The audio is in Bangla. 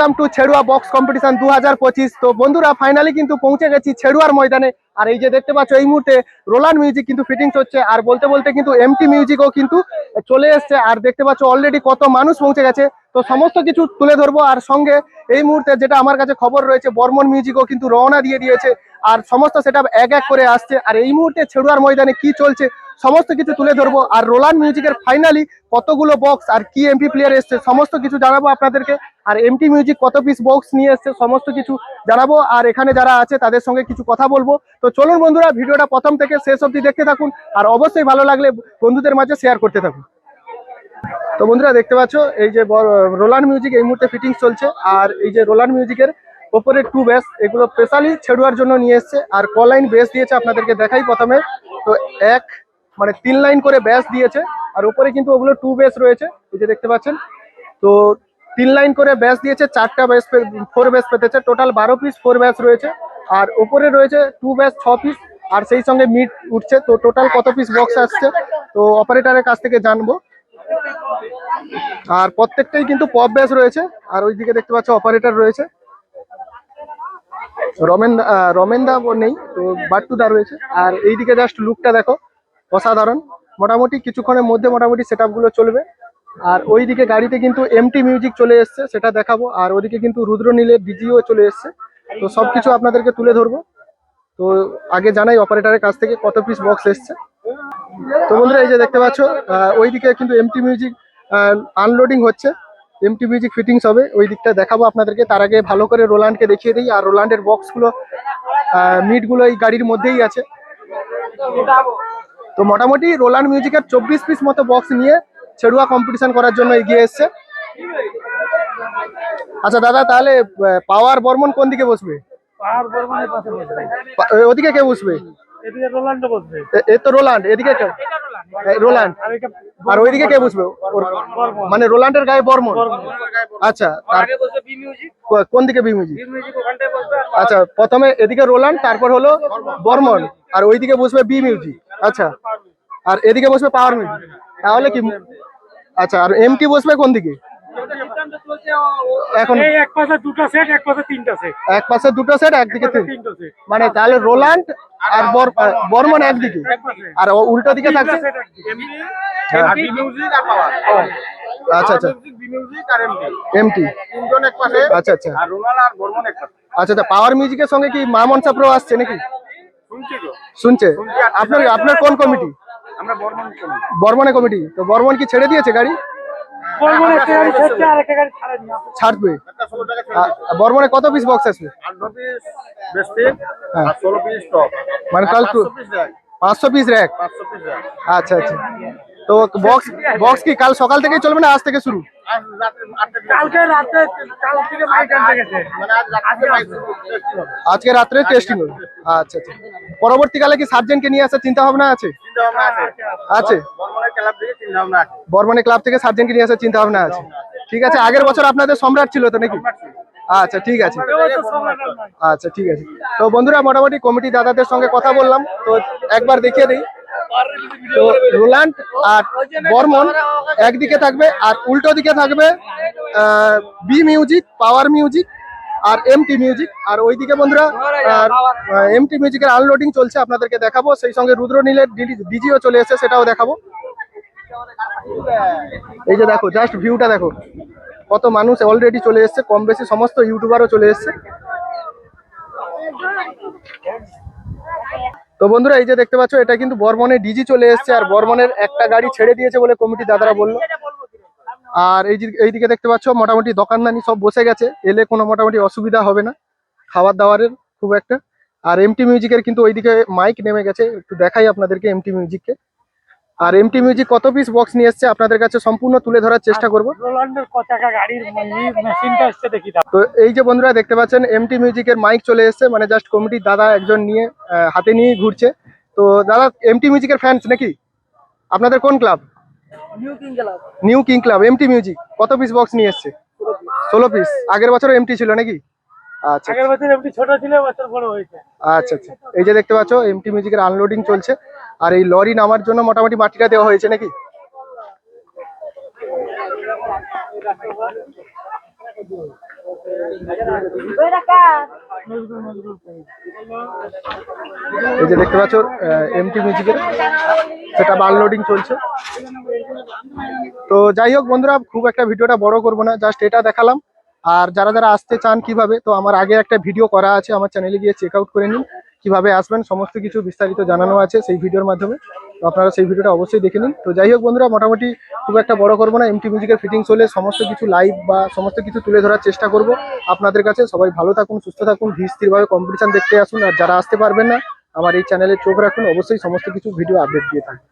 Welcome to Cheruya box competition দু হাজার পঁচিশ তো বন্ধুরা ফাইনালি কিন্তু পৌঁছে গেছি ছেড়ুয়ার ময়দানে। আর এই যে দেখতে পাচ্ছ, এই মুহূর্তে রোলান মিউজিক কিন্তু ফিটিংস হচ্ছে। আর বলতে বলতে কিন্তু এমটি মিউজিকও কিন্তু চলে এসছে। আর দেখতে পাচ্ছ অলরেডি কত মানুষ পৌঁছে গেছে। তো সমস্ত কিছু তুলে ধরবো। আর সঙ্গে এই মুহূর্তে যেটা আমার কাছে খবর রয়েছে, বর্মন মিউজিকও কিন্তু রওনা দিয়ে দিয়েছে। আর সমস্ত সেটা এক এক করে আসছে। আর এই মুহূর্তে ছেড়ুয়ার ময়দানে কি চলছে সমস্ত কিছু তুলে ধরবো। আর রোলান মিউজিকের ফাইনালি কতগুলো বক্স আর কি এমপি প্লেয়ার এসছে, সমস্ত কিছু জানাব আপনাদেরকে। আর এমটি মিউজিক কত পিস বক্স নিয়ে এসছে, সমস্ত কিছু জানাব। আর এখানে যারা আছে, তাদের সঙ্গে কিছু কথা বলব। তো চলুন বন্ধুরা, ভিডিওটা প্রথম থেকে শেষ অবধি দেখতে থাকুন। আর অবশ্যই ভালো লাগলে বন্ধুদের মাঝে শেয়ার করতে থাকুন। তো বন্ধুরা, দেখতে পাচ্ছ, এই যে রোলান মিউজিক এই মুহূর্তে ফিটিংস চলছে। আর এই যে রোলান মিউজিকের ওপরে টু বেস এগুলো স্পেশালি ছেড়ুয়ার জন্য নিয়ে এসছে। আর ক লাইন বেস দিয়েছে আপনাদেরকে দেখাই প্রথমে। তো এক মানে তিন লাইন করে ব্যাস দিয়েছে আর উপরে কিন্তু ওগুলো টু বেস রয়েছে এই যে দেখতে পাচ্ছেন। তো তিন লাইন করে ব্যাস দিয়েছে চারটা ব্যাস ফোর ব্যাস পেতেছে টোটাল বারো পিস ফোর ব্যাস রয়েছে আর উপরে রয়েছে টু ব্যাস ছ পিস আর সেই সঙ্গে মিট উঠছে। তো টোটাল কত পিস বক্স আসছে তো অপারেটরের কাছ থেকে জানব। আর প্রত্যেকটাই কিন্তু পপ ব্যাস রয়েছে আর ওইদিকে দেখতে পাচ্ছ অপারেটর রয়েছে। রমেন আহ, রমেনদা ও নেই তো বাট্টুদা রয়েছে। আর এইদিকে জাস্ট লুকটা দেখো। অসাধারণ। মোটামুটি কিছুক্ষণের মধ্যে মোটামুটি সেট চলবে। আর ওইদিকে গাড়িতে কিন্তু এমটি মিউজিক চলে এসছে, সেটা দেখাবো। আর ওদিকে কিন্তু রুদ্র রুদ্রনীলের ডিজিও চলে এসছে। তো সবকিছু আপনাদেরকে তুলে ধরবো। তো আগে জানাই অপারেটরের কাছ থেকে কত পিস বক্স এসছে। তো বন্ধুরা, এই যে দেখতে পাচ্ছ ওইদিকে কিন্তু এমটি মিউজিক আনলোডিং হচ্ছে। এমটি মিউজিক ফিটিংস হবে, ওই দিকটা দেখাবো আপনাদেরকে। তার আগে ভালো করে রোলান্ডকে দেখিয়ে দিই। আর রোলান্ডের বক্সগুলো মিটগুলো এই গাড়ির মধ্যেই আছে। তো মোটামুটি রোলান্ড মিউজিকের চব্বিশ পিস মতো বক্স নিয়ে ছেড়ুয়া কম্পিটিশন করার জন্য এগিয়ে এসছে। আচ্ছা দাদা তাহলে পাওয়ার বর্মন কোন দিকে বসবে? পাহাড় বর্মনের পাশে বসবে। ওদিকে কে বসবে? এদিকে রোলান্ডো বসবে। এ- তো রোলান্ড এদিকে কে? রোলান্ড আর ওইদিকে কে বসবে? মানে রোলান্ডের গায়ে বর্মন? আচ্ছা কোন দিকে বি মিউজিক আচ্ছা প্রথমে এদিকে রোলান্ড তারপর হলো বর্মন। আর ওইদিকে বসবে বি মিউজিক আচ্ছা। আর এদিকে বসবে পাওয়ার মিউজিক তাহলে কি আচ্ছা আর এমটি বসবে কোন দিকে? এখন এক পাশে দুটো সেট এক পাশে তিনটা সেট এক পাশে দুটো সেট একদিকে তিন তিনটা সেট মানে তাহলে রোলান্ড আর বর- বর্মন। একদিকে আর ও উল্টো দিকে থাকছে হ্যাঁ। আচ্ছা আচ্ছা। এমটি তিনজন এক পাশে। আচ্ছা আচ্ছা। আর রোনাল আর বর্মন এক পাশে। আচ্ছা আচ্ছা পাওয়ার মিউজিকের সঙ্গে কি মামন মনসা আসছে নাকি? শুনছে আপনার আপনার কোন কমিটি বর্মন কমিটি। তো বর্মন কি ছেড়ে দিয়েছে গাড়ি? ছাড়বে। বর্মনে কত পিস বক্স আসবে হ্যাঁ। মানে কাল তো পাঁচশো পিস র্যাক আচ্ছা আচ্ছা। তো বক্স বক্স কি কাল সকাল থেকেই চলবে না আজ থেকে শুরু? আর রাত্রে আটটা থেকে- কালকে রাতে কাল থেকে মাইক আনতে গেছে। মানে আজকে রাত্রে টেস্টিং হবে। আচ্ছা আচ্ছা। পরবর্তীকালে কি সার্জেনকে নিয়ে আসার চিন্তা ভাবনা আছে। আছে। বর্মনে ক্লাব থেকে সার্জেনকে নিয়ে আসার চিন্তা ভাবনা আছে। ঠিক আছে আগের বছর আপনাদের সম্রাট ছিল তো নাকি? আচ্ছা ঠিক আছে। আচ্ছা ঠিক আছে। তো বন্ধুরা মোটামুটি কমিটি দাদাদের সঙ্গে কথা বললাম। তো একবার দেখিয়ে দিই। তো রোলান্ড আর বর্মন একদিকে থাকবে আর উল্টো দিকে থাকবে বি মিউজিক পাওয়ার মিউজিক আর এমটি মিউজিক আর ওইদিকে বন্ধুরা এমটি মিউজিকের আনলোডিং চলছে, আপনাদেরকে দেখাবো। সেই সঙ্গে রুদ্র রুদ্রনীলের ডিজিও চলে এসেছে, সেটাও দেখাবো। এই যে দেখো জাস্ট ভিউটা দেখো। কত মানুষ অলরেডি চলে এসেছে, কম বেশি সমস্ত ইউটিউবারও চলে এসেছে। তো বন্ধুরা, এই যে দেখতে পাচ্ছ, এটা কিন্তু বর্মনের ডিজি চলে এসেছে, আর বর্মনের একটা গাড়ি ছেড়ে দিয়েছে বলে কমিটি দাদারা বলল। আর এই এইদিকে দেখতে পাচ্ছ মোটামুটি দোকানদানি সব বসে গেছে। এলে কোনো মোটামুটি অসুবিধা হবে না। খাবার দাবারের খুব একটা। আর এমটি মিউজিকের কিন্তু ওইদিকে মাইক নেমে গেছে। একটু দেখাই আপনাদেরকে এমটি মিউজিককে আর এমটি মিউজিক কত পিস বক্স নিয়ে এসছে আপনাদের কাছে সম্পূর্ণ তুলে ধরার চেষ্টা করব। তো এই যে বন্ধুরা দেখতে পাচ্ছেন এমটি মিউজিকের মাইক চলে এসেছে। মানে জাস্ট কমিটির দাদা একজন নিয়ে হাতে নিয়ে ঘুরছে। তো দাদা এমটি মিউজিকের ফ্যান্স নাকি? আপনাদের কোন club new king club MT music কত পিস বক্স নিয়ে এসছে? ষোলো পিস আগের বছর এমটি ছিল নাকি? আচ্ছা আগের বছর এমনি ছোট ছিল বছর বড় হয়েছে। আচ্ছা আচ্ছা। এই যে দেখতে পাচ্ছ এমটি মিউজিকের আনলোডিং চলছে। আর এই লরি নামার জন্য মোটামুটি মাটিটা দেওয়া হয়েছে নাকি? এই যে দেখতে পাচ্ছ এমটি মিউজিকের সেটা বার লোডিং চলছে। তো যাই হোক বন্ধুরা, খুব একটা ভিডিওটা বড় করব না জাস্ট এটা দেখালাম। আর যারা যারা আসতে চান কীভাবে, তো আমার আগে একটা ভিডিও করা আছে, আমার চ্যানেলে গিয়ে চেক আউট করে নিন, কীভাবে আসবেন, সমস্ত কিছু বিস্তারিত জানানো আছে সেই ভিডিওর মাধ্যমে। তো আপনারা সেই ভিডিওটা অবশ্যই দেখে নিন। তো যাই হোক বন্ধুরা, মোটামুটি খুব একটা বড় করব না এমটি মিউজিকের ফিটিংস হলে সমস্ত কিছু লাইভ বা সমস্ত কিছু তুলে ধরার চেষ্টা করব। আপনাদের কাছে সবাই ভালো থাকুন, সুস্থ থাকুন ধীর স্থিরভাবে কম্পিটিশন দেখতে আসুন, আর যারা আসতে পারবেন না, আমার এই চ্যানেলে চোখ রাখুন, অবশ্যই সমস্ত কিছু ভিডিও আপডেট দিয়ে থাকবে।